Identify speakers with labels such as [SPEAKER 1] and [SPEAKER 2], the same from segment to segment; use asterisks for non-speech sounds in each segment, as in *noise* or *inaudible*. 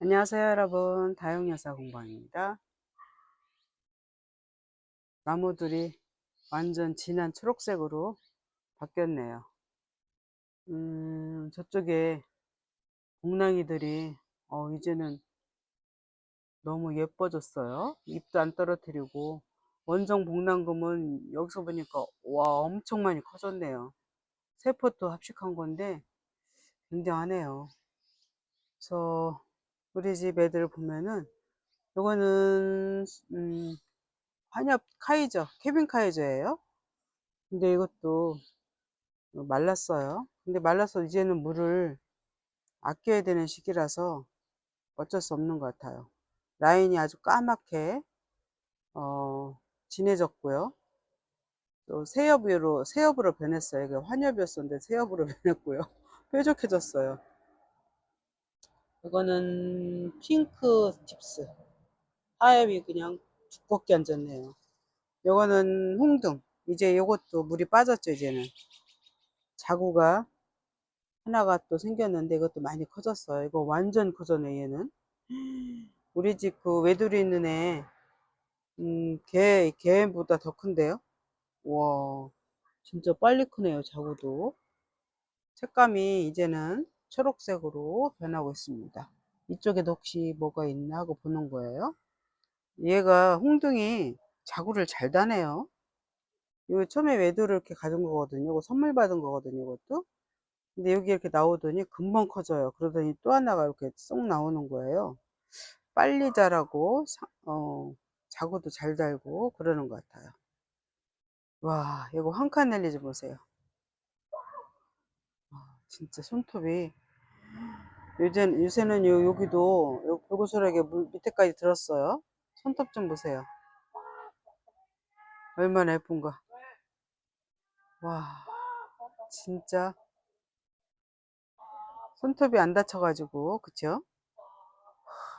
[SPEAKER 1] 안녕하세요 여러분. 다용여사 공방입니다. 나무들이 완전 진한 초록색으로 바뀌었네요. 음, 저쪽에 복랑이들이 어, 이제는 너무 예뻐졌어요. 잎도 안 떨어뜨리고 원종 복랑금은 여기서 보니까 와 엄청 많이 커졌네요. 세포도 합식한 건데 굉장하네요. 그래서 우리 집 애들 보면은 요거는 음, 환엽 카이저 케빈 카이저예요. 근데 이것도 말랐어요. 근데 말라서 이제는 물을 아껴야 되는 시기라서 어쩔 수 없는 것 같아요. 라인이 아주 까맣게 어, 진해졌고요. 또 새엽으로 새엽으로 변했어요. 이게 환엽이었었는데 새엽으로 *laughs* 변했고요. 뾰족해졌어요 이거는 핑크 칩스. 하엽이 그냥 두껍게 앉았네요. 요거는 홍등. 이제 요것도 물이 빠졌죠 이제는. 자구가 하나가 또 생겼는데 이것도 많이 커졌어요. 이거 완전 커졌네 얘는. *gasps* 우리 집 그 외돌이 있는 애 음, 걔, 걔보다 더 큰데요? 와 진짜 빨리 크네요 자구도. 색감이 이제는 초록색으로 변하고 있습니다 이쪽에도 혹시 뭐가 있나 하고 보는 거예요 얘가 홍등이 자구를 잘 다네요 이거 처음에 외도를 이렇게 가진 거거든요. 이거 선물 받은 거거든요. 이것도. 근데 여기 이렇게 나오더니 금방 커져요. 그러더니 또 하나가 이렇게 쏙 나오는 거예요. 빨리 자라고, 어, 자구도 잘 달고 그러는 것 같아요. 와, 이거 넬리지 보세요. 와, 진짜 손톱이 요새, 요새는 요, 여기도 요 불구슬하게 물 밑에까지 들었어요. 손톱 좀 보세요. 얼마나 예쁜가. 와, 진짜 손톱이 안 다쳐가지고 그쵸?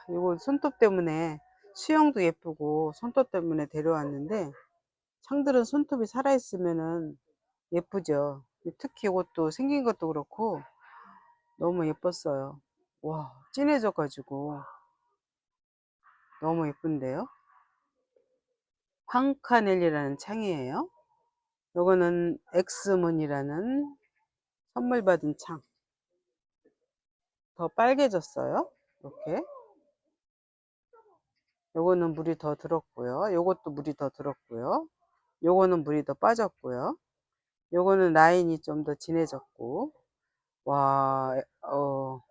[SPEAKER 1] 이거 손톱 때문에 수영도 예쁘고 손톱 때문에 데려왔는데 창들은 손톱이 살아있으면은 예쁘죠 특히 이것도 생긴 것도 그렇고 너무 예뻤어요. 와 진해져 가지고. 너무 예쁜데요? 황카넬이라는 창이에요. 요거는 엑스문이라는 선물 받은 창. 더 빨개졌어요. 이렇게. 요거는 물이 더 들었고요. 요것도 물이 더 들었고요. 요거는 물이 더 빠졌고요 요거는 라인이 좀 더 진해졌고 와 어,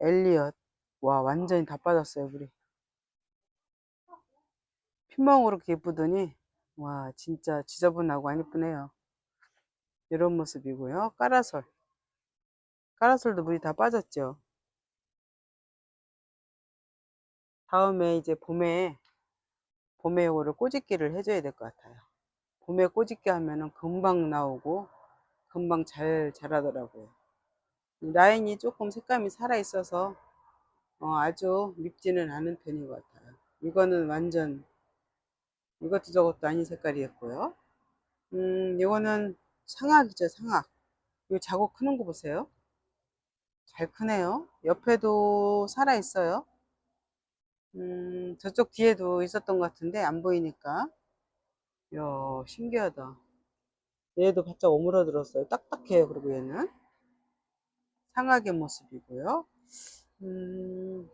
[SPEAKER 1] 엘리엇. 와 완전히 다 빠졌어요 피멍으로 이렇게 예쁘더니 와 진짜 지저분하고 안 예쁘네요. 이런 모습이고요. 까라솔. 까라솔도 물이 다 빠졌죠. 다음에 이제 봄에 봄에 요거를 꼬집기를 해줘야 될 것 같아요 봄에 꼬집기 하면은 금방 나오고 금방 잘 자라더라고요. 라인이 조금 색감이 살아 있어서 어, 아주 밉지는 않은 편인 것 같아요. 이거는 완전 이것도 저것도 아닌 색깔이었고요. 음 이거는 상악이죠 상악. 이 자국 크는 거 보세요. 잘 크네요. 옆에도 살아 있어요. 음, 저쪽 뒤에도 있었던 것 같은데 안 보이니까 이야 신기하다. 얘도 바짝 오므러들었어요. 딱딱해요 그리고 얘는. 상하의 모습이고요. 음,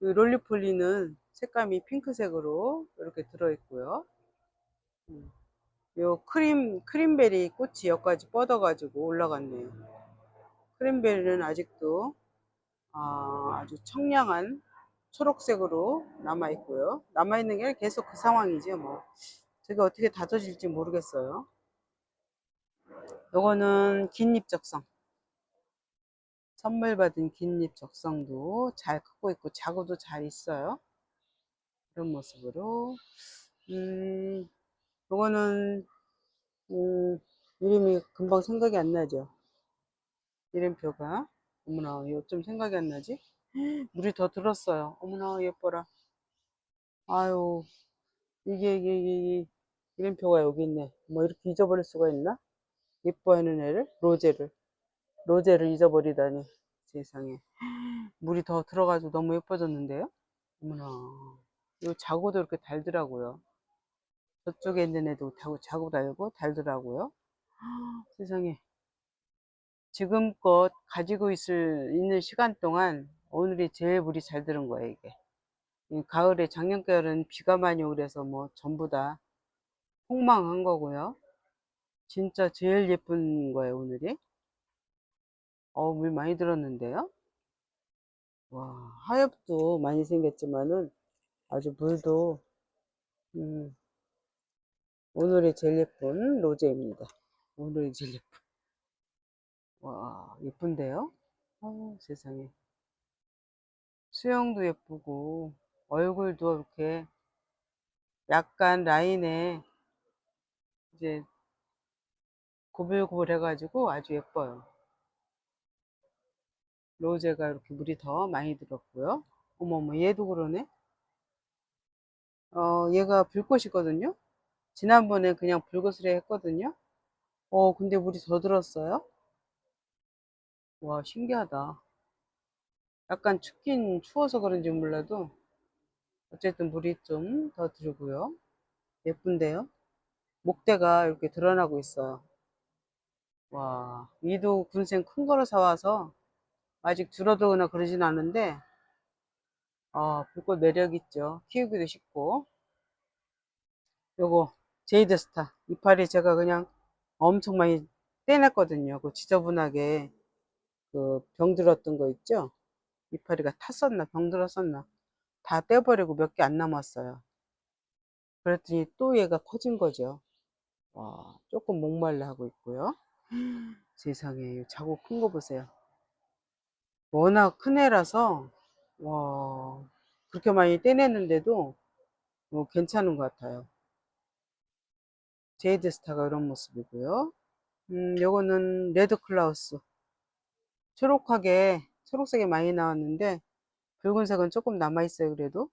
[SPEAKER 1] 롤리폴리는 색감이 핑크색으로 이렇게 들어있고요. 음, 요 크림 크림베리 꽃이 여기까지 뻗어 가지고 올라갔네요. 크림베리는 아직도 아, 아주 청량한 초록색으로 남아 있고요. 남아 있는 게 계속 그 상황이죠. 뭐 저게 어떻게 다져질지 모르겠어요. 요거는 긴잎 적성. 선물 받은 긴잎 적성도 잘 크고 있고 자구도 잘 있어요. 이런 모습으로 음 요거는 음, 이름이 금방 생각이 안 나죠. 이름표가 어머나 이거 좀 생각이 안 나지? *gasps* 물이 더 들었어요. 어머나 예뻐라. 아유 이게 이게 이게 이름표가 여기 있네. 뭐 이렇게 잊어버릴 수가 있나? 예뻐하는 애를 로제를 로제를 잊어버리다니 세상에. *gasps* 물이 더 들어가지고 너무 예뻐졌는데요? 어머나. 이 자구도 이렇게 달더라고요. 저쪽에 있는 애도 자구, 자구 달고 달더라고요. *gasps* 세상에. 지금껏 가지고 있을, 있는 시간 동안 오늘이 제일 물이 잘 들은 거예요, 이게. 이 가을에 작년 가을은 비가 많이 오고 그래서 뭐 전부 다 폭망한 거고요. 진짜 제일 예쁜 거예요, 오늘이. 어, 물 많이 들었는데요. 와, 하엽도 많이 생겼지만은 아주 물도, 음, 오늘이 제일 예쁜 로제입니다. 오늘이 제일 예쁜. 와, 예쁜데요? 어, 세상에. 수영도 예쁘고, 얼굴도 이렇게 약간 라인에 이제 고불고불 해가지고 아주 예뻐요. 로제가 이렇게 물이 더 많이 들었고요. 어머머, 얘도 그러네. 어, 얘가 불꽃이거든요. 지난번에 그냥 불꽃으로 했거든요. 어, 근데 물이 더 들었어요. 와, 신기하다. 약간 춥긴 추워서 그런지 몰라도 어쨌든 물이 좀 더 들고요. 예쁜데요. 목대가 이렇게 드러나고 있어요. 와, 위도 군생 큰 거로 사와서 아직 줄어들거나 그러진 않은데 아, 불꽃 매력 있죠. 키우기도 쉽고 요거 제이드 스타 이파리 제가 그냥 엄청 많이 떼냈거든요. 그 지저분하게 그 병들었던 거 있죠. 이파리가 탔었나 병들었었나 다 떼버리고 몇 개 안 남았어요. 그랬더니 또 얘가 커진 거죠. 와, 조금 목말라 하고 있고요. 세상에 자고 큰 거 보세요. 워낙 큰 애라서 와 그렇게 많이 떼냈는데도 뭐 괜찮은 것 같아요. 제이드 스타가 이런 모습이고요. 음, 요거는 레드 클라우스. 초록하게, 초록색이 많이 나왔는데, 붉은색은 조금 남아있어요, 그래도.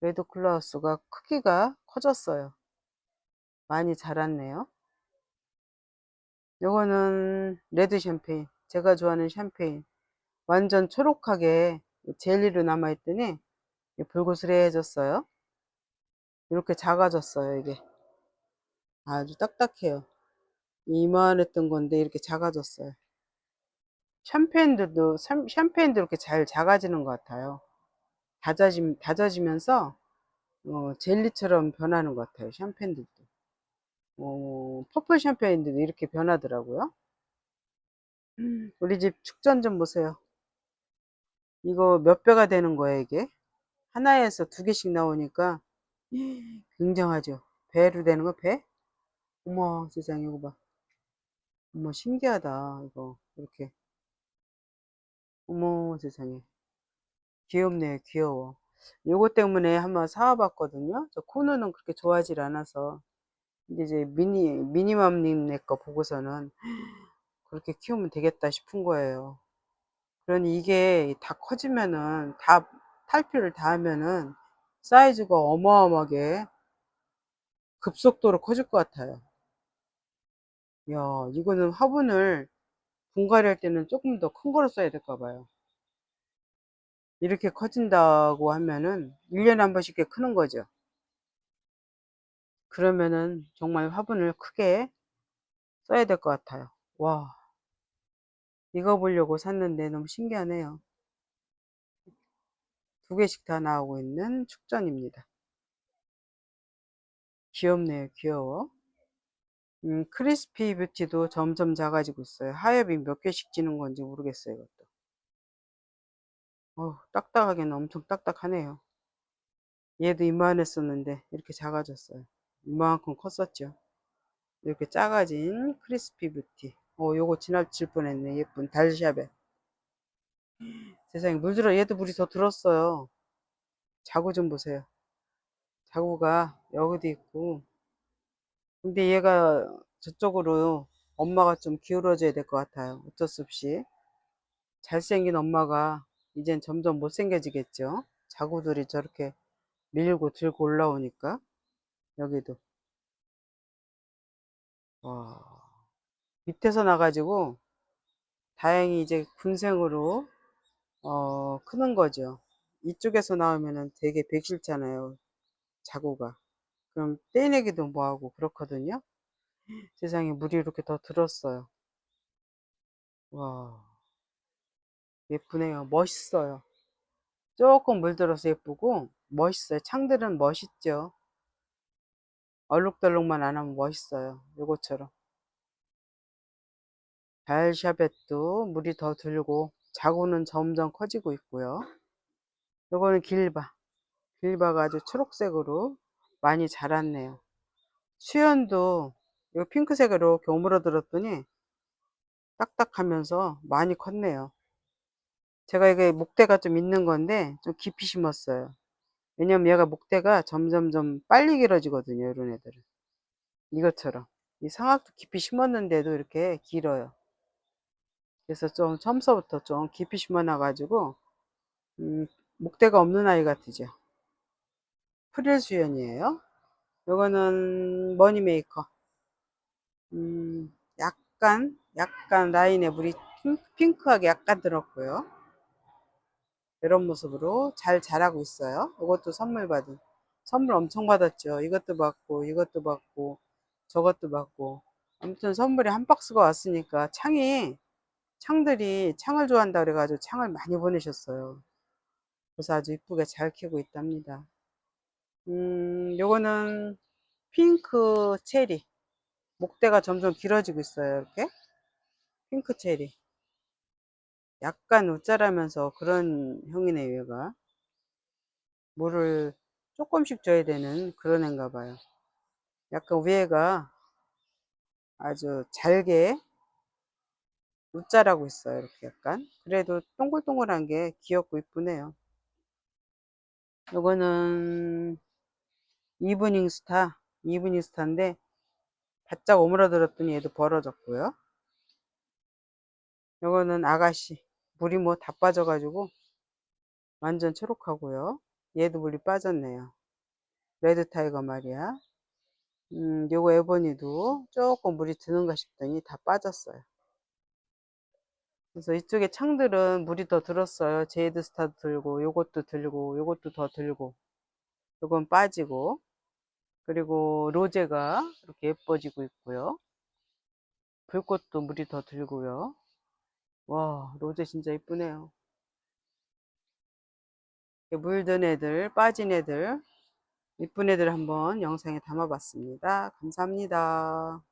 [SPEAKER 1] 레드 클라우스가 크기가 커졌어요. 많이 자랐네요. 요거는 레드 샴페인. 제가 좋아하는 샴페인. 완전 초록하게 젤리로 남아있더니 불고스레해졌어요. 이렇게 작아졌어요, 이게. 아주 딱딱해요. 이만했던 건데 이렇게 작아졌어요. 샴페인들도 샴페인도 이렇게 잘 작아지는 것 같아요. 다져지, 다져지면서 어, 젤리처럼 변하는 것 같아요. 샴페인들도. 어, 퍼플 샴페인들도 이렇게 변하더라고요. 우리 집 축전 좀 보세요. 이거 몇 배가 되는 거예요, 이게? 하나에서 두 개씩 나오니까 굉장하죠. 배로 되는 거 배? 어머 세상에 이거 봐 어머 신기하다 이거 이렇게 어머 세상에 귀엽네요 귀여워 요거 때문에 한번 사와봤거든요 저 코너는 그렇게 좋아하질 않아서 이제 미니 미니맘님네 거 보고서는 그렇게 키우면 되겠다 싶은 거예요 그러니 이게 다 커지면은 다 탈피를 다 하면은 사이즈가 어마어마하게 급속도로 커질 것 같아요 야, 이거는 화분을 분갈이 할 때는 조금 더 큰 거로 써야 될까 봐요. 이렇게 커진다고 하면은 1년에 한 번씩 이렇게 크는 거죠. 그러면은 정말 화분을 크게 써야 될 것 같아요. 와, 이거 보려고 샀는데 너무 신기하네요. 두 개씩 다 나오고 있는 축전입니다. 귀엽네요, 귀여워. 음, 크리스피 뷰티도 점점 작아지고 있어요. 하엽이 몇 개씩 지는 건지 모르겠어요, 이것도. 어, 딱딱하게는 엄청 딱딱하네요. 얘도 이만했었는데 이렇게 작아졌어요. 이만큼 컸었죠. 이렇게 작아진 크리스피 뷰티. 어, 요거 지나칠 뻔했네. 예쁜 달샤벳. 세상에 물 들어 얘도 물이 더 들었어요. 자구 좀 보세요. 자구가 여기도 있고 근데 얘가 저쪽으로 엄마가 좀 기울어져야 될 것 같아요. 어쩔 수 없이. 잘생긴 엄마가 이젠 점점 못생겨지겠죠. 자구들이 저렇게 밀고 들고 올라오니까. 여기도. 와. 밑에서 나가지고 다행히 이제 군생으로 어, 크는 거죠. 이쪽에서 나오면은 되게 백실잖아요. 자구가. 그럼 떼내기도 뭐하고 그렇거든요. 세상에 물이 이렇게 더 들었어요. 와, 예쁘네요. 멋있어요. 조금 물들어서 예쁘고 멋있어요. 창들은 멋있죠. 얼룩덜룩만 안 하면 멋있어요. 요거처럼. 발샤벳도 물이 더 들고 자구는 점점 커지고 있고요. 요거는 길바. 길바가 아주 초록색으로 많이 자랐네요. 수연도 이 핑크색으로 이렇게 오므러들었더니 딱딱하면서 많이 컸네요. 제가 이게 목대가 좀 있는 건데 좀 깊이 심었어요. 왜냐면 얘가 목대가 점점점 빨리 길어지거든요. 이런 애들은. 이것처럼. 이 상악도 깊이 심었는데도 이렇게 길어요. 그래서 좀 처음서부터 좀 깊이 심어놔가지고 음, 목대가 없는 아이 같으죠. 프릴 수연이에요. 요거는 머니메이커. 음, 약간 약간 라인에 물이 핑크하게 약간 들었고요. 이런 모습으로 잘 자라고 있어요. 이것도 선물 받은 선물 엄청 받았죠. 이것도 받고 이것도 받고 저것도 받고 아무튼 선물이 한 박스가 왔으니까 창이 창들이 창을 좋아한다 그래가지고 창을 많이 보내셨어요. 그래서 아주 이쁘게 잘 키고 있답니다. 음, 요거는 핑크 체리. 목대가 점점 길어지고 있어요. 이렇게. 핑크 체리. 약간 우짜라면서 그런 형이네요, 얘가. 물을 조금씩 줘야 되는 그런 애인가 봐요. 약간 위에가 아주 잘게 우짜라고 있어요. 이렇게 약간. 그래도 동글동글한 게 귀엽고 이쁘네요. 요거는 이브닝 스타. 이브닝 스타인데 바짝 오므라들었더니 얘도 벌어졌고요. 요거는 아가씨. 물이 뭐 다 빠져가지고 완전 초록하고요. 얘도 물이 빠졌네요. 레드 타이거 말이야. 음, 요거 에보니도 조금 물이 드는가 싶더니 다 빠졌어요. 그래서 이쪽에 창들은 물이 더 들었어요. 제이드 스타도 들고, 요것도 들고, 요것도 더 들고, 요건 빠지고, 그리고 로제가 이렇게 예뻐지고 있고요. 불꽃도 물이 더 들고요. 와, 로제 진짜 이쁘네요. 물든 애들, 빠진 애들, 이쁜 애들 한번 영상에 담아봤습니다. 감사합니다.